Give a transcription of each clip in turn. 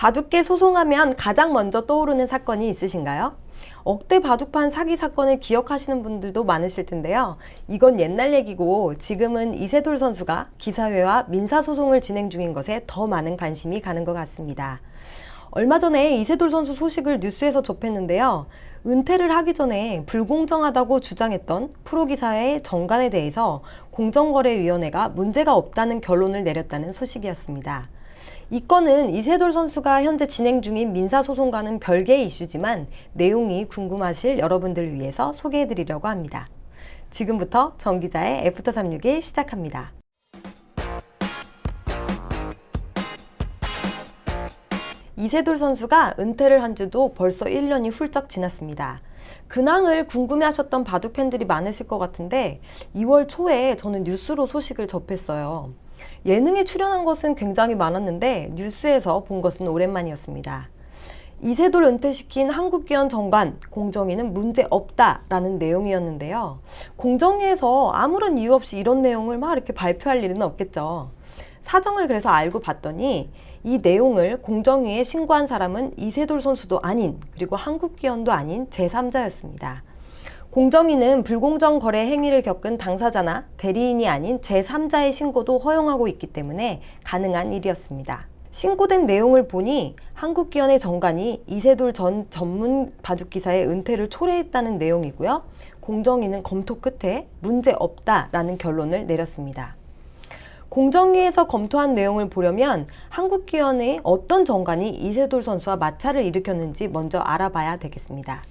바둑계 소송하면 가장 먼저 떠오르는 사건이 있으신가요? 억대 바둑판 사기 사건을 기억하시는 분들도 많으실 텐데요. 이건 옛날 얘기고 지금은 이세돌 선수가 기사회와 민사소송을 진행 중인 것에 더 많은 관심이 가는 것 같습니다. 얼마 전에 이세돌 선수 소식을 뉴스에서 접했는데요. 은퇴를 하기 전에 불공정하다고 주장했던 프로기사의 정관에 대해서 공정거래위원회가 문제가 없다는 결론을 내렸다는 소식이었습니다. 이 건은 이세돌 선수가 현재 진행 중인 민사소송과는 별개의 이슈지만 내용이 궁금하실 여러분들을 위해서 소개해드리려고 합니다. 지금부터 정 기자의 애프터 361 시작합니다. 이세돌 선수가 은퇴를 한 지도 벌써 1년이 훌쩍 지났습니다. 근황을 궁금해 하셨던 바둑 팬들이 많으실 것 같은데 2월 초에 저는 뉴스로 소식을 접했어요. 예능에 출연한 것은 굉장히 많았는데 뉴스에서 본 것은 오랜만이었습니다. 이세돌 은퇴시킨 한국기원 정관 공정위는 문제 없다라는 내용이었는데요. 공정위에서 아무런 이유 없이 이런 내용을 막 이렇게 발표할 일은 없겠죠. 사정을 그래서 알고 봤더니 이 내용을 공정위에 신고한 사람은 이세돌 선수도 아닌 그리고 한국기원도 아닌 제3자였습니다. 공정위는 불공정 거래 행위를 겪은 당사자나 대리인이 아닌 제3자의 신고도 허용하고 있기 때문에 가능한 일이었습니다. 신고된 내용을 보니 한국기원의 정관이 이세돌 전 전문 바둑기사의 은퇴를 초래했다는 내용이고요. 공정위는 검토 끝에 문제 없다라는 결론을 내렸습니다. 공정위에서 검토한 내용을 보려면 한국기원의 어떤 정관이 이세돌 선수와 마찰을 일으켰는지 먼저 알아봐야 되겠습니다.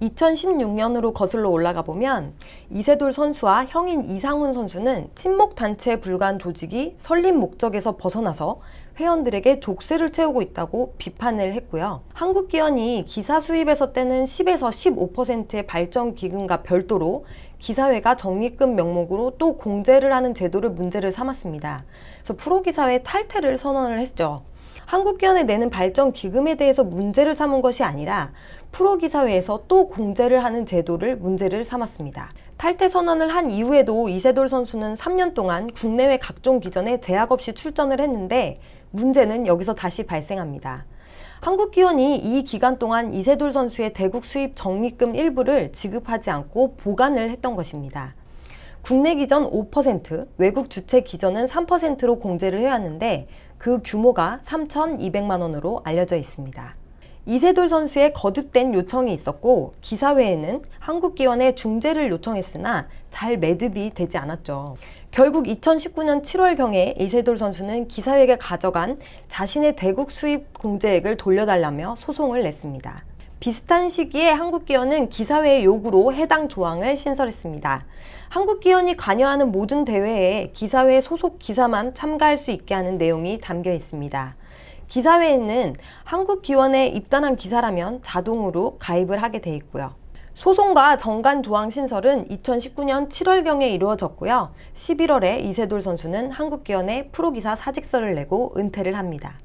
2016년으로 거슬러 올라가 보면 이세돌 선수와 형인 이상훈 선수는 친목 단체에 불과한 조직이 설립 목적에서 벗어나서 회원들에게 족쇄를 채우고 있다고 비판을 했고요. 한국기원이 기사 수입에서 떼는 10에서 15%의 발전 기금과 별도로 기사회가 적립금 명목으로 또 공제를 하는 제도를 문제를 삼았습니다. 그래서 프로기사회 탈퇴를 선언을 했죠. 한국기원에 내는 발전 기금에 대해서 문제를 삼은 것이 아니라 프로기사회에서 또 공제를 하는 제도를 문제를 삼았습니다. 탈퇴 선언을 한 이후에도 이세돌 선수는 3년 동안 국내외 각종 기전에 제약 없이 출전을 했는데 문제는 여기서 다시 발생합니다. 한국기원이 이 기간 동안 이세돌 선수의 대국 수입 적립금 일부를 지급하지 않고 보관을 했던 것입니다. 국내 기전 5%, 외국 주체 기전은 3%로 공제를 해왔는데 그 규모가 3,200만 원으로 알려져 있습니다. 이세돌 선수의 거듭된 요청이 있었고 기사회에는 한국기원에 중재를 요청했으나 잘 매듭이 되지 않았죠. 결국 2019년 7월경에 이세돌 선수는 기사회가 가져간 자신의 대국 수입 공제액을 돌려달라며 소송을 냈습니다. 비슷한 시기에 한국기원은 기사회의 요구로 해당 조항을 신설했습니다. 한국기원이 관여하는 모든 대회에 기사회 소속 기사만 참가할 수 있게 하는 내용이 담겨 있습니다. 기사회에는 한국기원에 입단한 기사라면 자동으로 가입을 하게 돼 있고요. 소송과 정관 조항 신설은 2019년 7월경에 이루어졌고요. 11월에 이세돌 선수는 한국기원에 프로기사 사직서를 내고 은퇴를 합니다.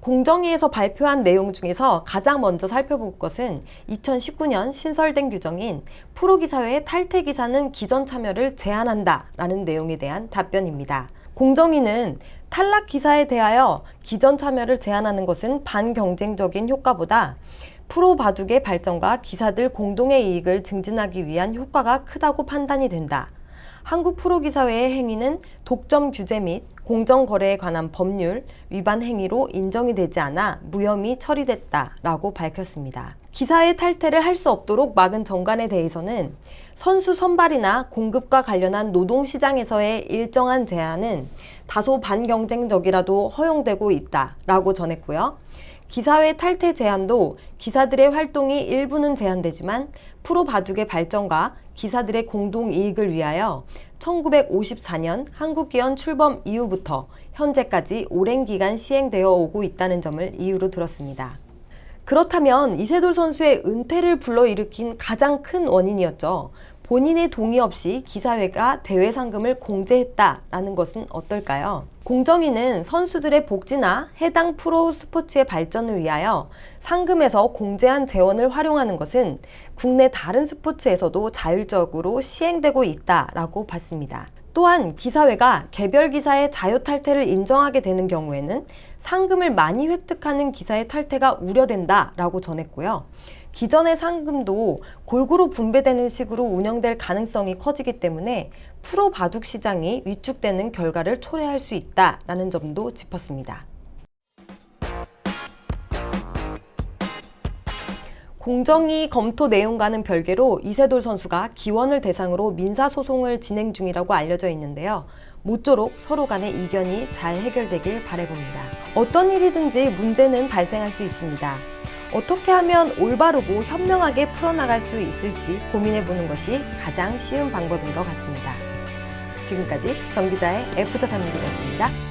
공정위에서 발표한 내용 중에서 가장 먼저 살펴볼 것은 2019년 신설된 규정인 프로기사회의 탈퇴 기사는 기존 참여를 제한한다 라는 내용에 대한 답변입니다. 공정위는 탈락 기사에 대하여 기존 참여를 제한하는 것은 반경쟁적인 효과보다 프로 바둑의 발전과 기사들 공동의 이익을 증진하기 위한 효과가 크다고 판단이 된다. 한국 프로기사회의 행위는 독점 규제 및 공정 거래에 관한 법률 위반 행위로 인정이 되지 않아 무혐의 처리됐다라고 밝혔습니다. 기사의 탈퇴를 할 수 없도록 막은 정관에 대해서는 선수 선발이나 공급과 관련한 노동 시장에서의 일정한 제한은 다소 반경쟁적이라도 허용되고 있다라고 전했고요. 기사회 탈퇴 제한도 기사들의 활동이 일부는 제한되지만 프로 바둑의 발전과 기사들의 공동 이익을 위하여 1954년 한국기원 출범 이후부터 현재까지 오랜 기간 시행되어 오고 있다는 점을 이유로 들었습니다. 그렇다면 이세돌 선수의 은퇴를 불러일으킨 가장 큰 원인이었죠. 본인의 동의 없이 기사회가 대회 상금을 공제했다라는 것은 어떨까요? 공정위는 선수들의 복지나 해당 프로 스포츠의 발전을 위하여 상금에서 공제한 재원을 활용하는 것은 국내 다른 스포츠에서도 자율적으로 시행되고 있다라고 봤습니다. 또한 기사회가 개별 기사의 자유 탈퇴를 인정하게 되는 경우에는 상금을 많이 획득하는 기사의 탈퇴가 우려된다라고 전했고요. 기존의 상금도 골고루 분배되는 식으로 운영될 가능성이 커지기 때문에 프로 바둑 시장이 위축되는 결과를 초래할 수 있다라는 점도 짚었습니다. 공정위 검토 내용과는 별개로 이세돌 선수가 기원을 대상으로 민사소송을 진행 중이라고 알려져 있는데요. 모쪼록 서로 간의 이견이 잘 해결되길 바라봅니다. 어떤 일이든지 문제는 발생할 수 있습니다. 어떻게 하면 올바르고 현명하게 풀어나갈 수 있을지 고민해보는 것이 가장 쉬운 방법인 것 같습니다. 지금까지 정 기자의 애프터 3일이었습니다.